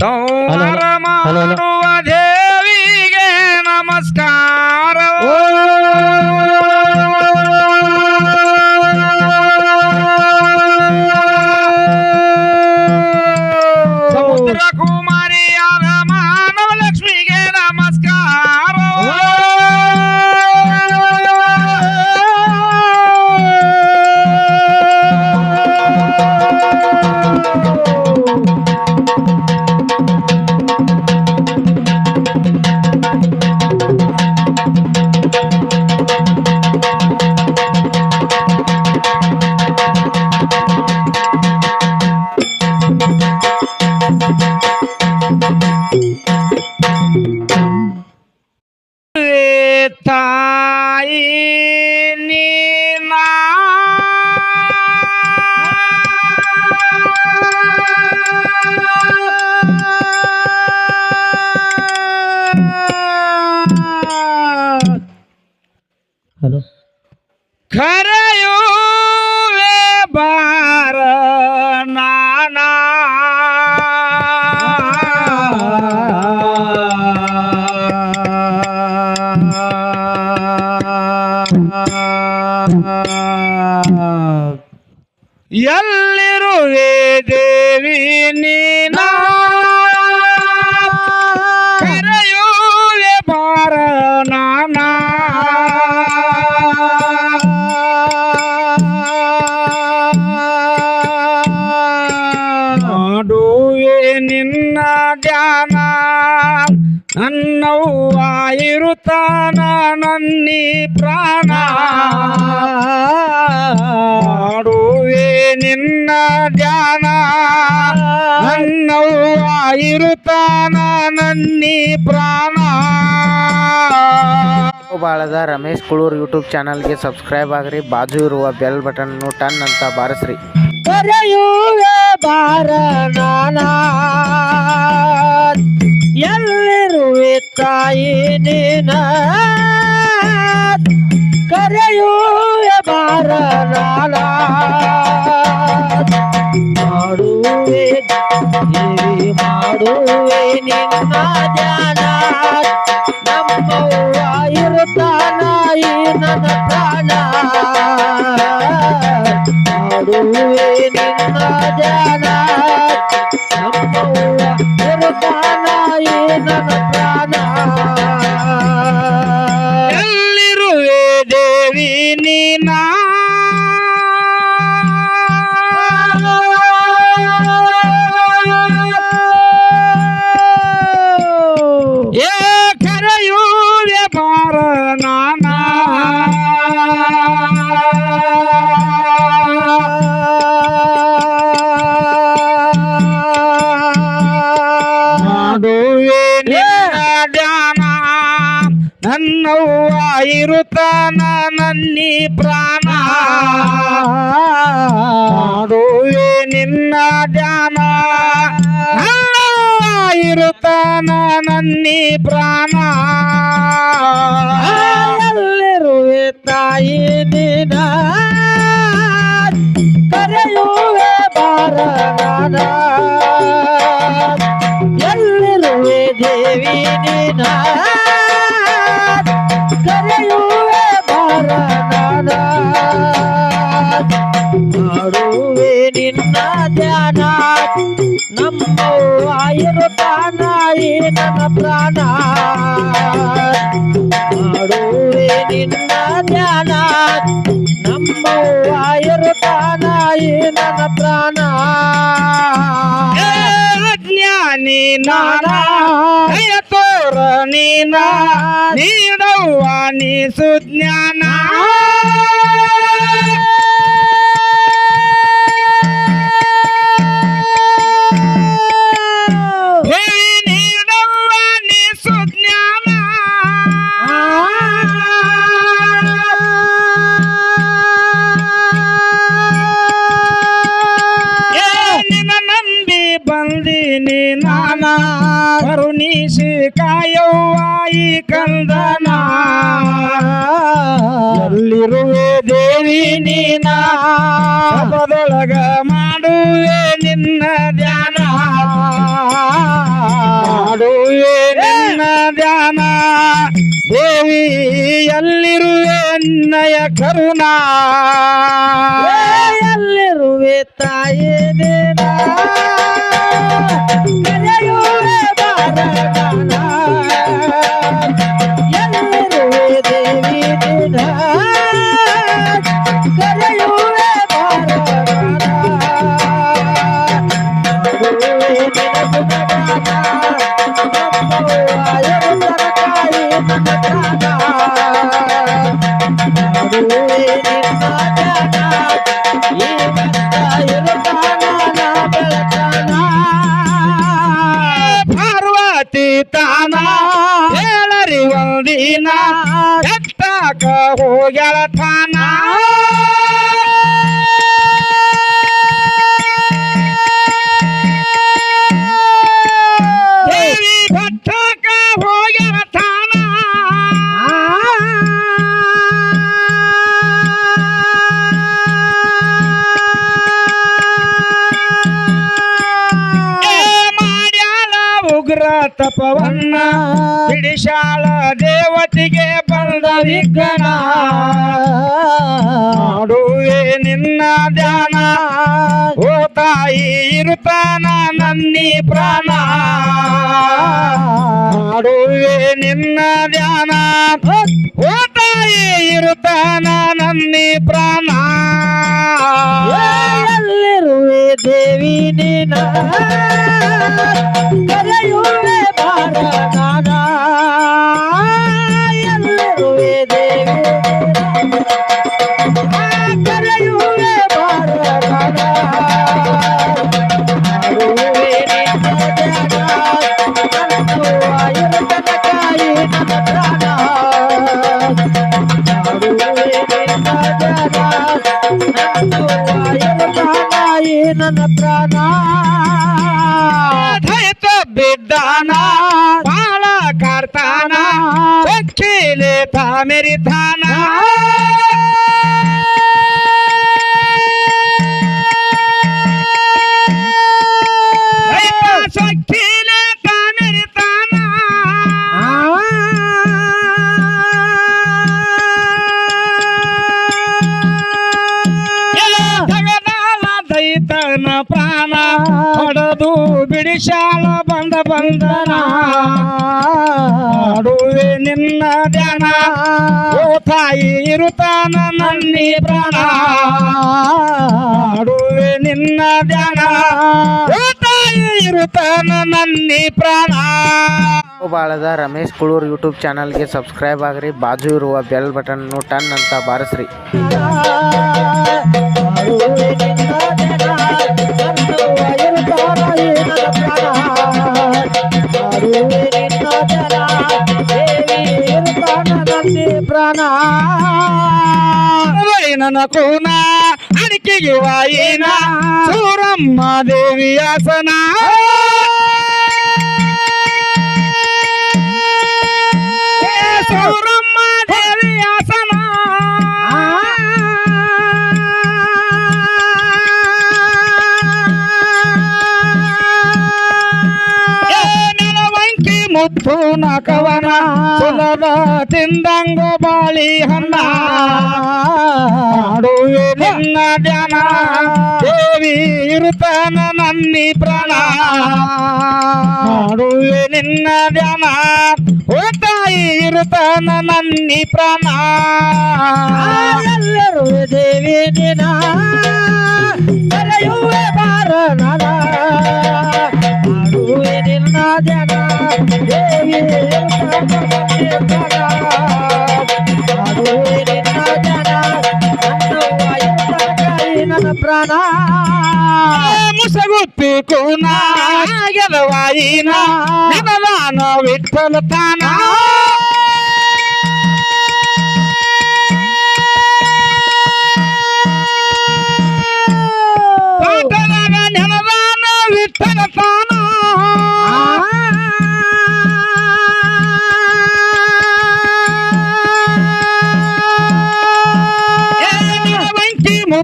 Hello. ಮಾಡುವ ದೇವಿಗೆ ನಮಸ್ಕಾರ ಇರುತ್ತಾನ ನನ್ನಿ ಪ್ರಾಣ ಮಾಡುವೆ ನಿನ್ನ ಧ್ಯಾನ. ನನ್ನವ್ವ ಇರುತ್ತಾನ ನನ್ನಿ ಪ್ರಾಣ. ಬಾಳದ ರಮೇಶ್ ಕುಳೂರ್ ಯೂಟ್ಯೂಬ್ ಚಾನಲ್ಗೆ ಸಬ್ಸ್ಕ್ರೈಬ್ ಆಗ್ರಿ, ಬಾಜು ಇರುವ ಬೆಲ್ ಬಟನ್ ಟನ್ ಅಂತ ಬಾರಿಸ್ರಿ. ಕರೆಯುವೆ ಬಾರ ನಾನ ಎಲ್ಲಿರುವೆ ತಾಯಿ ನೀನ? ಕರೆಯುವ ಬಾರ ನಾನ ಮಾಡುವೆ ಮಾಡುವೆ ನಿನ್ನ Jagannath, Namo Buddha, Yena. ಇರುತ್ತಾನ ನನ್ನಿ ಪ್ರಾಣ. ಮಾಡುವೆ ನಿನ್ನ ಧ್ಯಾನ. ಇರುತ್ತಾನ ನನ್ನಿ ಪ್ರಾಣ. ಅಲ್ಲಿರುವೆ ತಾಯಿ ನಿನ. ಕರೆಯುವೆ ಬಾರ ಎಲ್ಲಿರುವೆ ದೇವಿ ನನ್ನ ಪ್ರಾಣ ಮಾಡುವೆ ನಿನ್ನ ಧ್ಯಾನ ನಮ್ಮವ್ವ ಇರುತ್ತಾನ ಈ ನನ್ನ ಪ್ರಾಣ ಏ ನಾನಾ ನಾನ ದಯ ತೋರ ನೀನ ನೀಡವ್ವ ನೀ ಸುಜ್ಞಾನ ಕರುಣಿಸಿ ಕಾಯವ್ವ ಈ ಕಂದನ. ಎಲ್ಲಿರುವೆ ದೇವಿ ನೀನ. ಬದೊಳಗ ಮಾಡುವೆ ನಿನ್ನ ಧ್ಯಾನ. ಮಾಡುವೆ ನಿನ್ನ ಧ್ಯಾನ. ದೇವಿ ಎಲ್ಲಿರುವೆ ನಿನ್ನಯ ಕರುಣಾ. ಎಲ್ಲಿರುವೆ ತಾಯಿ ನೀನ ಕರೆಯುವೆ ಬಾರನಾದ ಎಲ್ಲಿರುವೆ ತಾನ ಹೇಳರಿ ಒಂದಿನ ಎತ್ತಾಕ ಹೋಗ್ಯಾಳ ತಪವನ್ನ ಬಿಡಿಶಾಳ ದೇವತಿಗೆ ಬಂದ ವಿಘ್ನ. ಮಾಡುವೆ ನಿನ್ನ ಧ್ಯಾನ. ಓ ತಾಯಿ, ಇರುತ್ತಾನ ನನ್ನಿ ಪ್ರಾಣ. ಮಾಡುವೆ ನಿನ್ನ ಧ್ಯಾನ. ಓ ತಾಯಿ, ಇರುತ್ತಾನ ನನ್ನಿ ಪ್ರಾಣ. ಎಲ್ಲಿರುವೆ ದೇವಿ ನೀನ ಕರೆಯುವೆ ಬಾರನಾದ था मेरी थान ದೈತನ ಪ್ರಾಣ ಹೊಡೆದು ಬಿಡಿಶಾಲ ಬಂದ ಬಂದನ. ಮಾಡುವೆ ನಿನ್ನ ಧ್ಯಾನ ಓ ತಾಯಿ ಇರುತ್ತಾನ ನನ್ನಿ ಪ್ರಾಣ. ಮಾಡುವೆ ನಿನ್ನ ಧ್ಯಾನ ಓ ತಾಯಿ ಇರುತ್ತಾನ ನನ್ನಿ ಪ್ರಾಣ. ಬಾಳದ ರಮೇಶ್ ಕುಳೂರ್ ಯೂಟ್ಯೂಬ್ ಚಾನಲ್ಗೆ ಸಬ್ಸ್ಕ್ರೈಬ್ ಆಗ್ರಿ ಬಾಜು ಇರುವ ಬೆಲ್ ಬಟನ್ ಟನ್ ಅಂತ ಬಾರಿಸ್ರಿ. ప్రాణాయనకునా అడికి వాయిన సూరమ్మాదేవి ఆసనా. సూరమ్మ ಮುತ್ತು ಕವನ ಸುಲಭ ತಿಂದಂಗ ಬಾಳಿ ಹಣ್ಣ. ಮಾಡುವೆ ನಿನ್ನ ಜನ ದೇವಿ ಇರುತ್ತಾನ ನನ್ನಿ ಪ್ರಾಣ. ಮಾಡುವೆ ನಿನ್ನ ಜನ ಓ ತಾಯಿ ಇರುತ್ತಾನ ನನ್ನಿ ಪ್ರಾಣ. ಎಲ್ಲರೂ ದೇವಿ ದಿನ, ಕರೆಯುವೆ ಬಾರನನ ಪ್ರಾಣ ಮುಸಗುತ್ತಿ ಕೂನ ಗೆಲವಾಯಿನ ನೆನದಾನ ವಿಠಲ ತಾನ ನೆನದಾನ ವಿಠಲ ತಾನ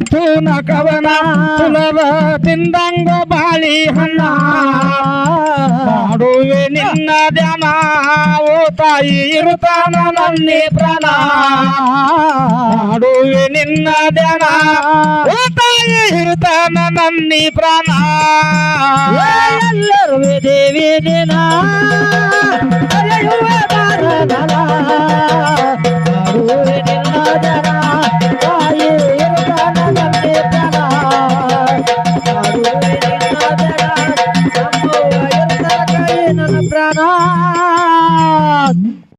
ವಂಕಿ ಕವನ ಸುಲಭ ತಿಂದಂಗ ಬಾಳಿ ಹಣ್ಣ. ಮಾಡುವೆ ನಿನ್ನ ಧ್ಯಾನ, ಓ ತಾಯಿ ಇರುತ್ತಾನ ನನ್ನಿ ಪ್ರಾಣ. ಮಾಡುವೆ ನಿನ್ನ ಧ್ಯಾನ, ಓ ತಾಯಿ ಇರುತ್ತಾನ ನನ್ನಿ ಪ್ರಾಣ. ಎಲ್ಲರೂ ದೇವಿ ದಿನ.